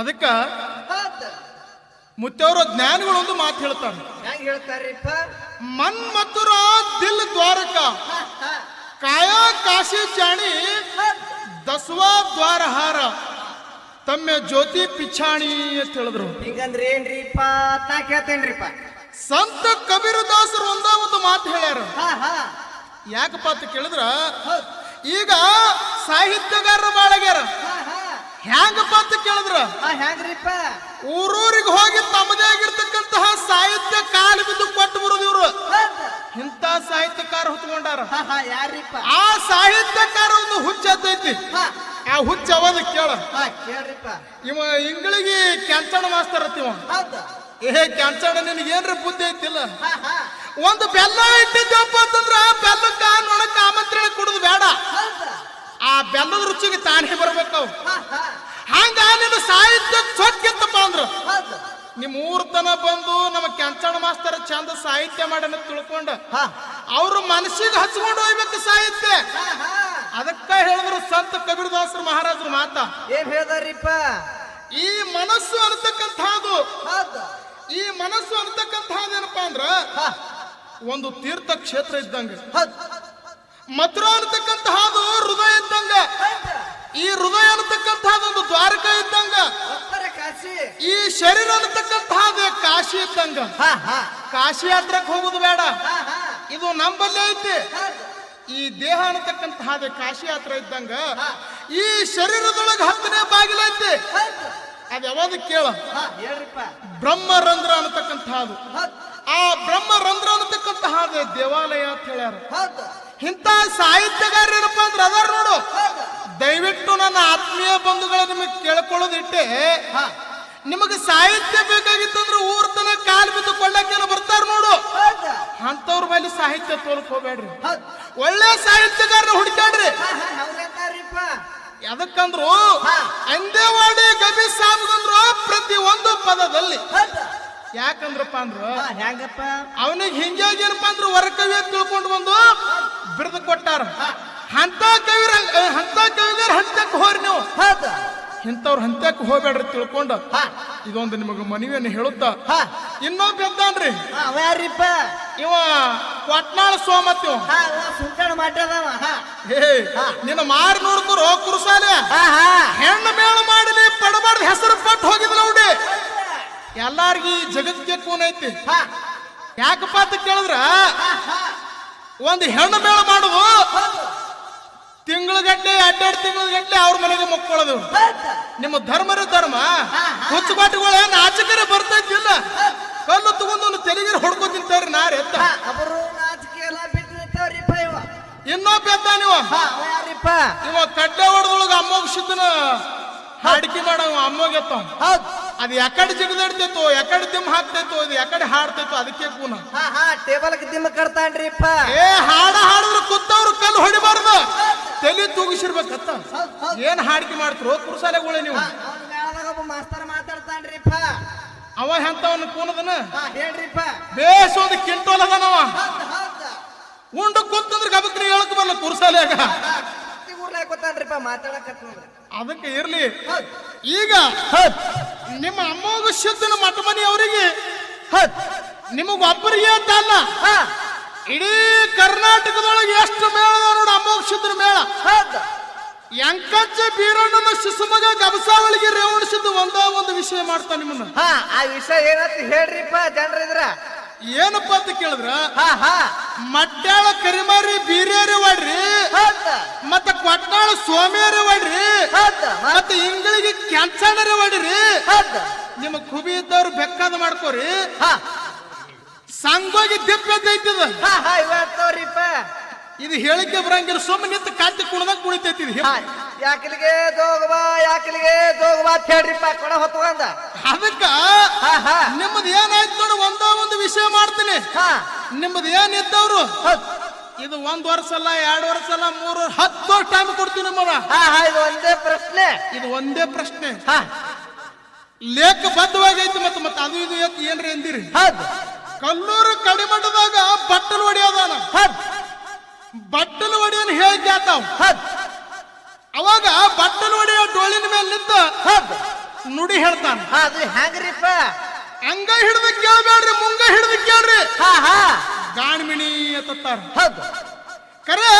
ಅದಕ್ಕ ಮುತ್ತವರ ಜ್ಞಾನಿಗಳು ಒಂದು ಮಾತು ಹೇಳ್ತಾರೆ ಹೆಂಗ್ ಹೇಳ್ತಾರ್ರಿಪ್ಪ? ಮನ್ ಮಥುರ ದಿಲ್ ದ್ವಾರಕ. ಕಾಯ ಕಾಶಿ ಚಾಣಿ ದಸವಾ ದ್ವಾರಹಾರ. ದ್ವಾರ ಹಾರ ತಮ್ಮ ಜ್ಯೋತಿ ಪಿಚ್ಚಾಣಿ ಅಂತ ಹೇಳಿದ್ರು. ಹಿಂಗಂದ್ರೆ ಏನ್ರಿಪ್ಪ? ನಾ ಕೇಳ್ತೇನ್ರಿಪ್ಪ. ಸಂತ ಕಬೀರದಾಸರು ಒಂದ ಒಂದು ಮಾತು ಹೇಳ್ಯಾರ. ಯಾಕಪ್ಪ ಅಂತ ಕೇಳಿದ್ರ. ಈಗ ಸಾಹಿತ್ಯಗಾರರು ಬಾಳಗ್ಯಾರ. ಹಾ ಹಾ ಅಂತ ಕೇಳಿದ್ರ? ಹಾ ಹೆಂಗ್ರಿಪ್ಪ ಊರೂರಿಗೆ ಹೋಗಿ ತಮ್ಮದೇ ಆಗಿರ್ತಕ್ಕಂತಹ ಸಾಹಿತ್ಯ ಕಾಲು ಬಿದ್ದು ಕೊಟ್ಟು ಬರುದು ಇವರು. ಇಂತ ಇಂಥ ಸಾಹಿತ್ಯಕಾರ ಹೊತ್ಕೊಂಡಾರ? ಹಾ ಹಾ ಯಾರ್ರಿಪ್ಪ? ಆ ಸಾಹಿತ್ಯಕಾರ ಒಂದು ಹುಚ್ಚೈತಿ ಹಾ. ಆ ಹುಚ್ಚ ಕೇಳು. ಕೇಳ ಕೇಳ್ರಿಪ್ಪ. ಇವ ಇಂಗ್ಳಿಗೆ ಕೆಂಚಣ ಮಾಸ್ತಾರ ಇವ. ಏ ಕೆಂಚಣ ನಿನಗೆ ಏನ್ರಿ ಬುದ್ಧಿ ಐತಿಲ್ಲ? ಒಂದು ಬೆಲ್ಲ ಇಟ್ಟಿದ್ದಪ್ಪ ಅಂತಂದ್ರ ಬೆಲ್ಲಕ್ಕ ನೋಡಕ್ಕ ಆಮಂತ್ರಣ ಕೊಡುದು ಬೇಡ. ಆ ಬೆಲ್ಲದ ರುಚಿಗೆ ತಾನೇ ಬರ್ಬೇಕು ಹಂಗ ನಿನ್ನ ಸಾಹಿತ್ಯ ಸೊಕ್ಕಿತ್ತಪ್ಪ ಅಂದ್ರು? ನಿಮ್ ಊರ್ ತನ ಬಂದು ನಮ್ಮ ಕೆಂಚಣ ಮಾಸ್ತರ ಚಂದ ಸಾಹಿತ್ಯ ಮಾಡನ ತಿಳ್ಕೊಂಡ. ಹಾ. ಅವ್ರ ಮನಸ್ಸಿಗೆ ಹಚ್ಕೊಂಡು ಹೋಗ್ಬೇಕು ಸಾಹಿತ್ಯ. ಅದಕ್ಕ ಹೇಳಿದ್ರು ಸಂತ ಕಬೀರದಾಸರು ಮಹಾರಾಜರು ಮಾತ. ಏನ್ ಹೇಳ್ದಾರಿಪ್ಪ? ಈ ಮನಸ್ಸು ಅನ್ನತಕ್ಕಂಥದ್ದು ಹೌದ್. ಈ ಮನಸ್ಸು ಅನ್ನತಕ್ಕಂಥದ್ದು ಏನಪ್ಪಾ ಅಂದ್ರ ಹಾ. ಒಂದು ತೀರ್ಥ ಕ್ಷೇತ್ರ ಇದ್ದಂಗೆ. ಮಥುರಾ ಅನ್ನತಕ್ಕಂತಹದ್ದು ಹೃದಯ ಇದ್ದಂಗ. ಈ ಹೃದಯ ಅನ್ನತಕ್ಕಂತಹ ಒಂದು ದ್ವಾರಕ ಇದ್ದಂಗ. ಈ ಶರೀರ ಅನ್ನತಕ್ಕಂತಹ ಕಾಶಿ ಇದ್ದಂಗ. ಕಾಶಿ ಯಾತ್ರಕ್ಕೆ ಹೋಗುದು ಬೇಡ. ಇದು ನಂಬಲ್ಲಿ ಐತಿ. ಈ ದೇಹ ಅನ್ನತಕ್ಕಂತಹ ಕಾಶಿ ಯಾತ್ರ ಇದ್ದಂಗ. ಈ ಶರೀರದೊಳಗೆ ಹತ್ತನೇ ಬಾಗಿಲೈತಿ ಐತಿ. ಅದ್ ಯಾವಾಗ ಕೇಳ. ಬ್ರಹ್ಮರಂಧ್ರ ಅನ್ನತಕ್ಕಂತಹ ಆ ಬ್ರಹ್ಮರಂಧ್ರ ಅನ್ನತಕ್ಕಂತಹ ದೇವಾಲಯ ಅಂತ ಹೇಳ್ಯಾರ. ಇಂಥ ಸಾಹಿತ್ಯಗಾರ ಏನಪ್ಪಾ ಅಂದ್ರೆ ಅದಾರ ನೋಡು. ದಯವಿಟ್ಟು ನನ್ನ ಆತ್ಮೀಯ ಬಂಧುಗಳ ನಿಮಗೆ ಕೇಳ್ಕೊಳ್ಳೋದಿಟ್ಟೆ. ನಿಮಗೆ ಸಾಹಿತ್ಯ ಬೇಕಾಗಿತ್ತಂದ್ರೆ ಊರ್ ತನ ಕಾಲ್ ಬಿದ್ದು ಕೊಳ್ಳಕ್ಕೇನು ಬರ್ತಾರ ನೋಡು. ಅಂತವ್ರ ಮೇಲೆ ಸಾಹಿತ್ಯ ತೋರ್ಕ್ ಹೋಗ್ಬೇಡ್ರಿ ಒಳ್ಳೆ ಸಾಹಿತ್ಯಗಾರನ ಹುಡುಕ್ಯಾಡ್ರಿ. ಯಾಕಂದ್ರು. ಅಂದೇವಾಡಿ ಗಬಿ ಸಾಬಂದ್ರು ಪ್ರತಿ ಒಂದು ಪದದಲ್ಲಿ. ಯಾಕಂದ್ರಪ್ಪ ಅಂದ್ರು ಹೆಂಗಪ್ಪ? ಅವನಿಗೆ ಹಿಂಗಾಗಿ ಏನಪ್ಪ ಅಂದ್ರೆ ವರಕವಿ ತಿಳ್ಕೊಂಡು ಬಂದು ಬಿರುದು ಕೊಟ್ಟಾರ. ಅಂತ ಕವಿರ ಹಂತ ಕವಿಗಾರ ಹಂತಕ್ಕೆ ಹೋರಿ ನೀವು. ಇಂಥವ್ರು ಹಂತಕ್ಕೆ ಹೋಗ್ಬೇಡ್ರಿ ತಿಳ್ಕೊಂಡ. ಇದೊಂದು ನಿಮಗೆ ಮನವಿಯನ್ನು ಹೇಳುತ್ತಾ. ಇನ್ನೊಬ್ಬ ಎಂತಾನ್ರಿ ಯಾರಿಪ್ಪ? ಇವ ಕೊಟ್ನಾಳ ಸೋಮತ್ತಿ ಅವ ಸುಂಕಣ ಮಾಡ್ಯದವ ಹೇ. ನಿನ್ನ ಮಾರಿ ನೋಡ್ಕೊರು ಕುರುಸಾಲೆ. ಹೆಣ್ಣು ಮೇಳ ಮಾಡಲಿ ಪಡಬಾರ್ದು ಹೆಸರು ಪಟ್ಟು ಹೋಗಿದ್ಲ ನೋಡಿ ಎಲ್ಲಾರ್ಗಿ ಜಗತ್ತಿಗೆ ಕೂನ್ ಐತಿ. ಹಾ. ಯಾಕಪ್ಪ ಅಂತ ಕೇಳಿದ್ರ? ಒಂದು ಹೆಣ್ಣು ಮೇಳ ಮಾಡುದು. ತಿಂಗಳಗಟ್ಟೆ ತಿಂಗಳಗಟ್ಟಲೆ ಎರಡೆರಡು ತಿಂಗಳಗಟ್ಟಲೆ ಅವ್ರ ಮನೆಗೆ ಮುಕ್ಕೊಳ್ಳೋದು ನಿಮ್ಮ ಧರ್ಮರ ಧರ್ಮ. ಹುಚ್ಚು ನಾಚಕರೇ ಬರ್ತೈತಿಲ್ಲ ಕಲ್ಲು ತಗೊಂಡು ತೆಲಿಗೆ ಹೊಡ್ಕೊ ತಿಂತಾವ್ರಿ ನಾರ್ ಎತ್ತ ಅವರು ಇನ್ನೊಬ್ಬ ಎತ್ತ ನೀವು? ಇವ ಕಡ್ಡೆ ಹೊಡೆದೊಳಗ ಅಮ್ಮೋಗ ಸಿದ್ದನ ಹಾಡಿಕೆ ಮಾಡವ ಅಮ್ಮಗೆ ಎತ್ತ ಹೌದ್. ಅದು ಯಾಕಡೆ ಜಿಗದಾಡ್ತೈತೋ ಯಾಕಡೆ ದಿಮ್ ಹಾಕ್ತೈತೋ ಅದು ಯಾಕಡೆ ಹಾಡ್ತೈತೋ ಅದಕ್ಕೆ ಕೂನ. ಹಾ ಹಾ ಟೇಬಲ್ಗೆ ದಿಮ್ಮ ಕಟ್ತಾನ್ರಿಪ್ಪ. ಏ ಹಾಡ ಹಾಡಿದ್ರು ಕುತ್ತವ್ರು ಕಲ್ಲು ಹೊಡಿಬಾರ್ದು. ತಲೆ ತೂಗಿಸಿರ್ಬೇಕತ್ತ. ಏನ್ ಹಾಡಿಕೆ ಮಾಡ್ತಿರೋ ಕುರ್ಸಾಲೆಗಳು ನೀವು. ಒಬ್ಬ ಮಾಸ್ತರ್ ಮಾತಾಡ್ತಾನ್ರಿಪ್ಪ. ಅವ ಎಂತವನ್ನ ಕೂನದನ? ಹೇಳ್ರಿಪ್ಪ. ಬೇಸೋದು ಒಂದು ಕಿಂಟೋಲ್ ಅದನವ ಉಂಡು ಕುಂತಂದ್ರ ಗಬಕ್ರಿ ಹೇಳಕ್ ಬರಲ್ಲ ಕುರುಸಾಲ್ಯಾಗ. ಊರ್ಲಾಗ ಗೊತ್ತಾನ್ರಿಪ್ಪ ಅದಕ್ಕೆ ಇರ್ಲಿ. ಈಗ ನಿಮ್ಮ ಅಮ್ಮಗ ಸಿದ್ದನ ಮಠ ಮನೆ ಅವರಿಗೆ ಹತ್. ನಿಮಗ ಒಬ್ಬರಿಗೆ ಅಂತ ಅಲ್ಲ. ಹಾ. ಇಡೀ ಕರ್ನಾಟಕದೊಳಗೆ ಎಷ್ಟು ಮೇಳ ನೋಡು ಅಮ್ಮೋಗ ಸಿದ್ದನ ಮೇಳ. ಹೌದ್ ಎಂಕಜ್ಜ ಬೀರಣ್ಣನ ಶಿಶುಮಗ ಗಬಸಾವಳಿಗೆ ರೇವಣಿಸಿದ್ದು ಒಂದೋ ಒಂದು ವಿಷಯ ಮಾಡ್ತಾನೆ ನಿಮ್ಮನ್ನ. ಹಾ ಆ ವಿಷಯ ಏನಂತ ಹೇಳ್ರಿಪ್ಪ ಜನರಿದ್ರ. ಏನಪ್ಪ ಅಂತ ಕೇಳಿದ್ರ? ಹಾ ಹಾ. ಮಡ್ಯಾಳ ಕರಿಮಾರಿ ಬೀರೇರಿ ಒಡ್ರಿ ಮತ್ತೆ ಮತ್ತ ಸೋಮೇರಿ ಒಡ್ರಿ ಮತ್ತೆ ಇಂಗಳಿಗೆ ಕ್ಯಾನ್ಸರ್ ಒಡ್ರಿ. ನಿಮ್ ನಿಮ್ಮ ಕುಬಿ ಇದ್ದವ್ರು ಬೆಕ್ಕಾದ ಮಾಡ್ಕೋರಿ. ಹಾ. ಸಂಗೋಗಿ ದಿಪ್ಪ ಎದ್ದೈತಿದ. ಹಾ ಹಾ ಇವತ್ತವ್ರಿಪ್ಪ ಇದು ಹೇಳಿಕೆ ಬರಂಗಿಲ್ಲ ಸುಮ್ಮನೆ ನಿಂತು ಕಾಂತಿ ಕುಣದಾಗ ಕುಳಿತೈತಿ ಯಾಕಿಲ್ಗೆ ಹಾ ಯಾಕಲಿಗೆ ದೋಗವಾ ಯಾಕಲಿಗೆ ದೋಗವಾ ಅಂತ ಹೇಳ್ರಿಪ್ಪ ಕೊಡ ಹೊತ್ಕೊಂಡ. ಅದಕ್ಕ ಹಾ ಹಾ. ನಿಮ್ಮದು ಏನಾಯ್ತು ನೋಡು ಒಂದ ಒಂದು ಹಾ. ನಿಮ್ಮದು ಏನಿದ್ದವ್ರು ಇದು ಒಂದ್ ವರ್ಷ ಅಲ್ಲ ಎರಡು ವರ್ಷ ಅಲ್ಲ ಮೂರು ಹತ್ತು ವರ್ಷ ಟೈಮ್ ಕೊಡ್ತೀನಿ ನಮ್ಮವ ಹಾ ಹಾ ಇದು ಒಂದೇ ಪ್ರಶ್ನೆ. ಇದು ಒಂದೇ ಪ್ರಶ್ನೆ. ಹಾ. ಲೇಖ ಬದ್ಧವಾಗೈತಿ ಮತ್ತೆ ಮತ್ತೆ ಅದು ಇದು ಎತ್ ಏನ್ರಿ ಅಂದಿರಿ? ಹೌದು. ಕಲ್ಲೂರು ಕಡಿಮಠದಾಗ ಬಟ್ಟಲು ಹೊಡಿಯೋದಾನ ಬಟ್ಟಲು ಹೊಡಿಯೋನ್ ಹೌದ್. ಅವಾಗ ಬಟ್ಟಲು ಹೊಡೆಯೋ ಡೋಳಿನ ಮೇಲೆ ನಿಂತ ನುಡಿ ಹೇಳ್ತಾನ. ಹಾ ಅದು ಹೆಂಗ್ರಿಪ್ಪ? ಹಂಗ ಹಿಡಿದು ಕೇಳಬೇಡ್ರಿ ಮುಂಗ ಹಿಡಿದು ಕೇಳ್ರಿ. ಹಾ ಹಾ. ಗಾಣ್ಮಿಣಿ ಅತ್ತಾರ ಹೌದು. ಕರೆ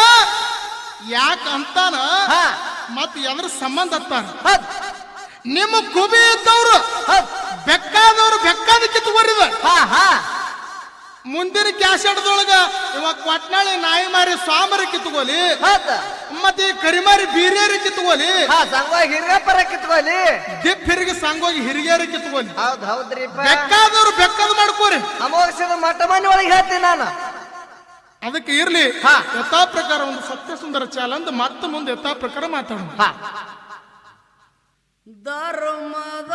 ಯಾಕ ಅಂತಾನ? ಹಾ. ಮತ್ ಎದ್ರ ಸಂಬಂಧ ಅತ್ತಾರ ಹೌದು. ನಿಮ್ಮ ಕುಬಿ ಇದ್ದವ್ರು ಬೆಕ್ಕಾದವ್ರು ಬೆಕ್ಕಾದ ಕಿತ್ತು ಹಾ ಹಾ. ಮುಂದಿನ ಕ್ಯಾಸೆಟ್ದೊಳಗ ಇವಾಗ ಕೊಟ್ನಾಳಿ ನಾಯಿ ಮಾರಿ ಸ್ವಾಮರಿ ಕಿತ್ಕೋಲಿ ಹೌದು? ಮತ್ತೆ ಈ ಕರಿಮಾರಿ ಬೀರೇರಿ ಕಿತ್ಕೋಲಿ ಹಾ ಸಂಗ ಹಿರಿಯಪ್ಪರ ಕಿತ್ಕೊಳ್ಳಿ ದಿಪ್ ಹಿರಿಗೆ ಸಂಗೋಗಿ ಹಿರಿಯರ ಕಿತ್ಕೋಲಿ. ಹೌದ್ ಹೌದ್ರಿಪ್ಪ ಬೆಕ್ಕಾದವ್ರು ಬೆಕ್ಕದ ಮಾಡ್ಕೋರಿ. ಅಮೋಘದ ಮಠ ಮನೆ ಒಳಗೆ ಹೇಳ್ತೀನಿ ನಾನು. ಅದಕ್ಕೆ ಇರ್ಲಿ ಹಾ. ಯಥಾ ಪ್ರಕಾರ ಒಂದು ಸತ್ಯ ಸುಂದರ ಚಾಲ ಅಂದ್ ಮತ್ತೆ ಮುಂದೆ ಯಥಾ ಪ್ರಕಾರ ಮಾತಾಡೋಣ. ಹಾ. ಧರ್ಮದ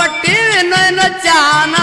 ಒಟ್ಟಿ ನನ್ನ ಚಾನ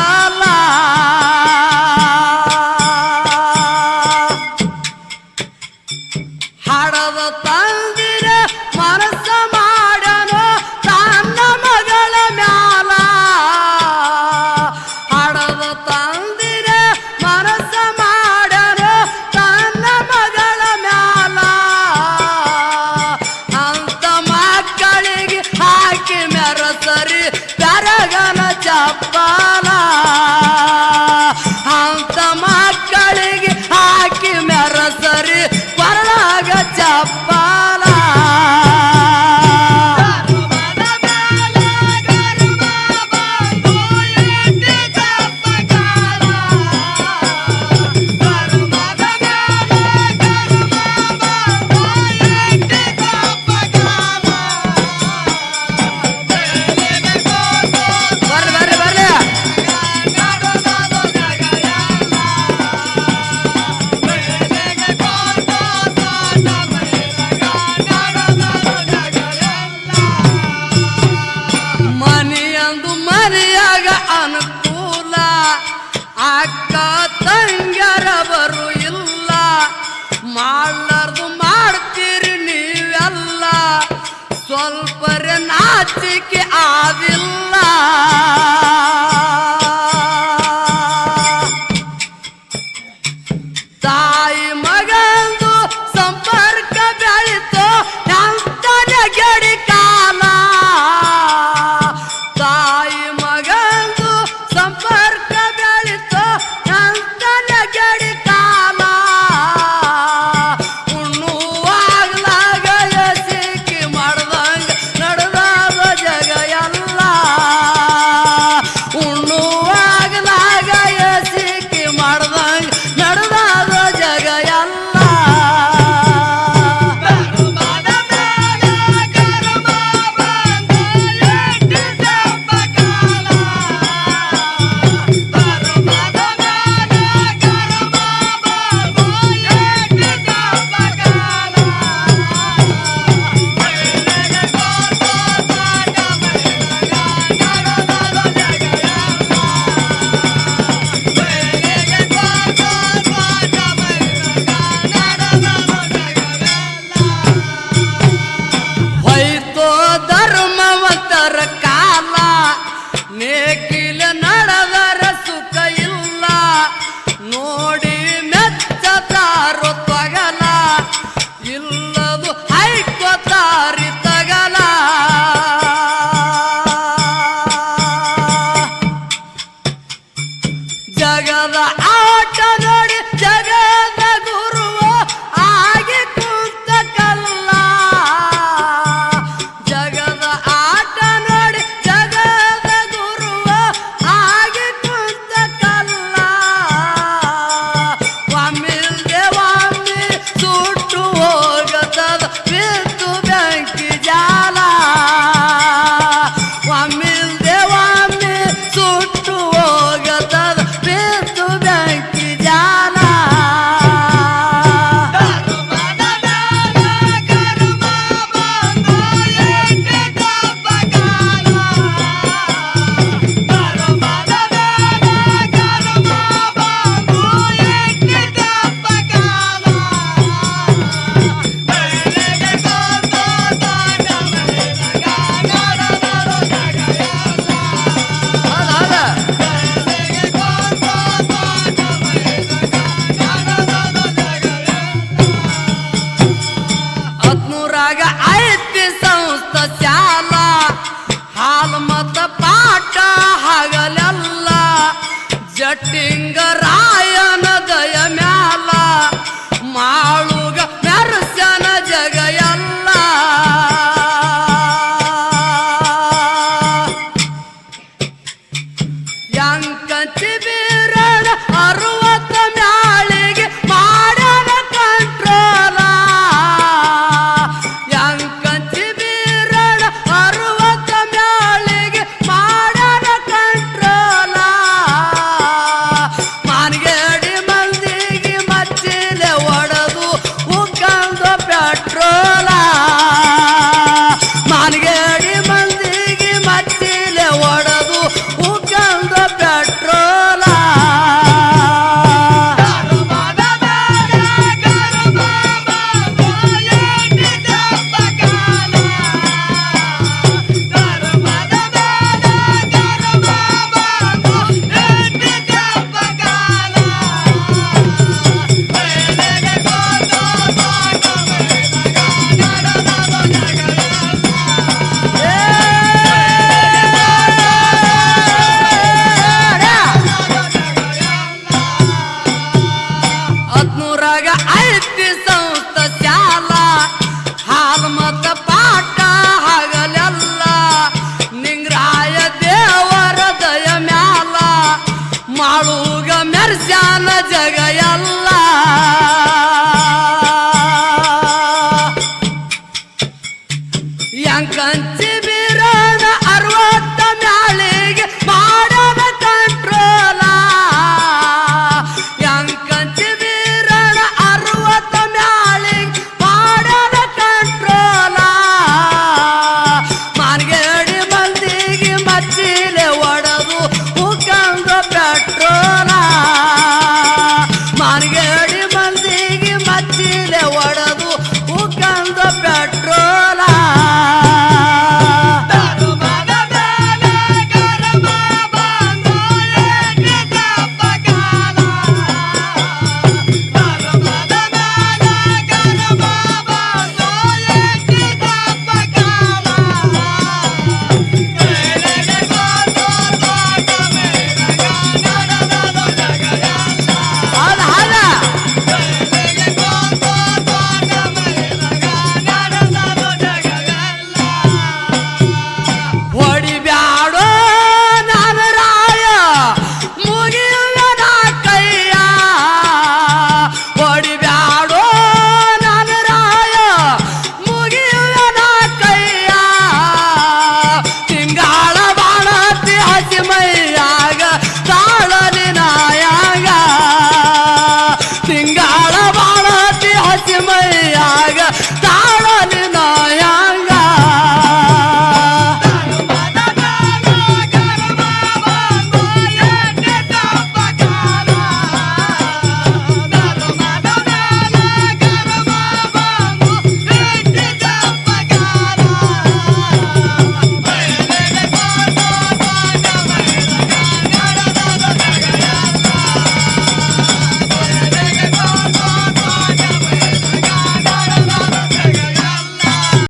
கஞ்சி வீரர் அருவ walk up மகிமையாக